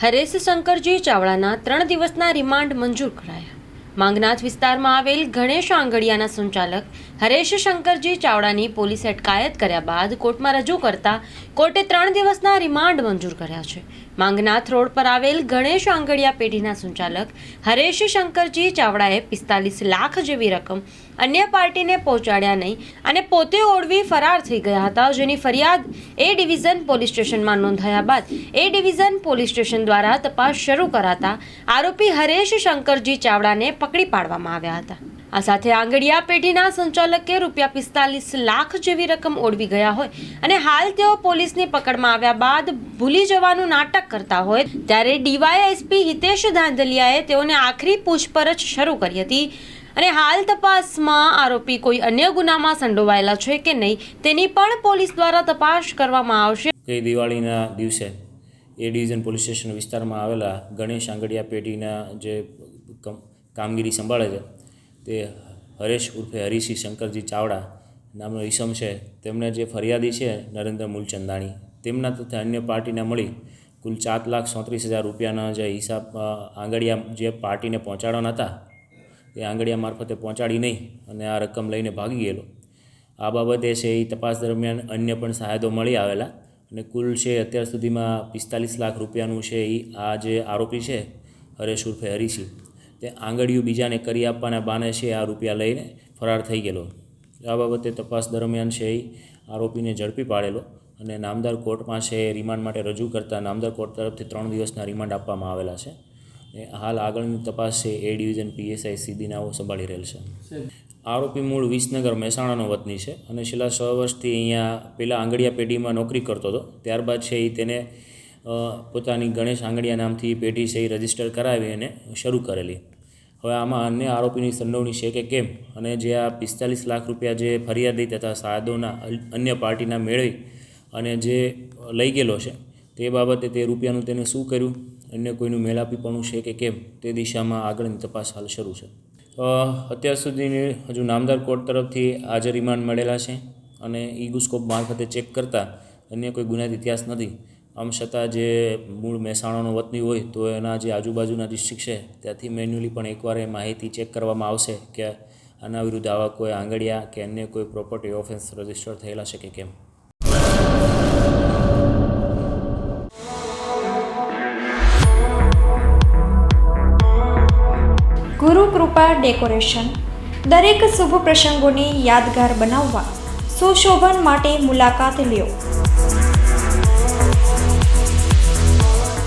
હરેશ શંકરજી ચાવડાના ત્રણ દિવસના રિમાન્ડ મંજૂર કરાયા. માંગનાથ વિસ્તારમાં આવેલ ગણેશ આંગડિયાના સંચાલક હરેશ શંકરજી ચાવડાની પોલીસે અટકાયત કર્યા બાદ કોર્ટમાં રજૂ કરતા કોર્ટે ત્રણ દિવસના રિમાન્ડ મંજૂર કર્યા છે. માંગનાથ રોડ પર આવેલ ગણેશ આંગડિયા પેઢીના સંચાલક હરેશ શંકરજી ચાવડાએ પિસ્તાલીસ લાખ જેવી રકમ અન્ય પાર્ટીને પહોંચાડ્યા નહીં અને પોતે ઓળવી ફરાર થઈ ગયા હતા, જેની ફરિયાદ એ ડિવિઝન પોલીસ સ્ટેશનમાં નોંધાયા બાદ એ ડિવિઝન પોલીસ સ્ટેશન દ્વારા તપાસ શરૂ કરાતા આરોપી હરેશ શંકરજી ચાવડાને પકડી પાડવામાં આવ્યા હતા. આ સાથે આંગડિયા પેઢીના સંચાલકે રૂપિયા પિસ્તાલીસ લાખ જેવી રકમ ઓળવી ગયા હોય અને હાલ તેઓ પોલીસની પકડમાં આવ્યા બાદ ભૂલી જવાનું નાટક કરતા હોય, ત્યારે ડીવાયએસપી હિતેશ ધાંધલિયાએ તેઓને આખરી પૂછપરછ શરૂ કરી હતી. અને હાલ તપાસમાં આરોપી કોઈ અન્ય ગુનામાં સંડોવાયેલા છે કે નહીં, તેની પણ પોલીસ દ્વારા તપાસ કરવામાં આવશે. દિવાળીના દિવસે એ ડિવિઝન પોલીસ સ્ટેશન વિસ્તારમાં આવેલા ગણેશ આંગડિયા પેઢીના જે કામગીરી સંભાળે છે તે હરેશ ઉર્ફે હરીશી શંકરજી ચાવડા નામનો ઈસમ છે. તેમણે જે ફરિયાદી છે નરેન્દ્ર મૂલચંદાણી, તેમના તથા અન્ય પાર્ટીને મળી કુલ ચાર લાખ સોત્રીસ હજાર રૂપિયાના જે હિસાબ આંગળિયા જે પાર્ટીને પહોંચાડવાના હતા, એ આંગડિયા મારફતે પહોંચાડી નહીં અને આ રકમ લઈને ભાગી ગયેલો. આ બાબતે છે એ તપાસ દરમિયાન અન્ય પણ સહાયતો મળી આવેલા અને કુલ છે અત્યાર સુધીમાં પિસ્તાલીસ લાખ રૂપિયાનું છે એ આ જે આરોપી છે હરેશ ઉર્ફે હરીશી. તે આંગળીઓ બીજાને કરી આપવાના બાને છે આ રૂપિયા લઈને ફરાર થઈ ગયેલો. આ બાબતે તપાસ દરમિયાન છે એ આરોપીને ઝડપી પાડેલો અને નામદાર કોર્ટમાં છે રિમાન્ડ માટે રજૂ કરતાં નામદાર કોર્ટ તરફથી ત્રણ દિવસના રિમાન્ડ આપવામાં આવેલા છે. હાલ આગળની તપાસ છે એ ડિવિઝન પીએસઆઈ સીદીનાઓ સંભાળી રહેલ છે. આરોપી મૂળ વિસનગર મહેસાણાનો વતની છે અને છેલ્લા છ વર્ષથી અહીંયા પહેલાં આંગડિયા પેઢીમાં નોકરી કરતો હતો. ત્યારબાદ છે એ તેને પોતાની ગણેશ આંગડિયા નામથી પેઢી છે એ રજિસ્ટર કરાવી અને શરૂ કરેલી. હવે આમાં અન્ય આરોપીની સંડોવણી છે કે કેમ? અને જે આ પિસ્તાલીસ લાખ રૂપિયા જે ફરિયાદી તથા સાદોના અન્ય પાર્ટીના મેળવી અને જે લઈ ગયેલો છે, તે બાબતે તે રૂપિયાનું તેને શું કર્યું? અન્ય કોઈનું મેળાપીપણું છે કે કેમ? તે દિશામાં આગળની તપાસ હાલ શરૂ છે. અત્યાર સુધીની હજુ નામદાર કોર્ટ તરફથી આજે રિમાન્ડ મળેલા છે અને ઈગુસ્કોપ મારફતે ચેક કરતાં અન્ય કોઈ ગુનાહિત ઇતિહાસ નથી. આમ છતાં જે મૂળ મહેસાણાનો વતની હોય તો એના જે આજુબાજુના ડિસ્ટ્રિક્ટ છે, ત્યાંથી મેન્યુઅલી પણ એકવાર એ માહિતી ચેક કરવામાં આવશે કે આના વિરુદ્ધ આવા કોઈ આંગળિયા કે અન્ય કોઈ પ્રોપર્ટી ઓફેન્સ રજિસ્ટર થયેલા છે કે કેમ. ગુરુ કૃપા ડેકોરેશન. દરેક શુભ પ્રસંગોને યાદગાર બનાવવા સુશોભન માટે મુલાકાત લ્યો.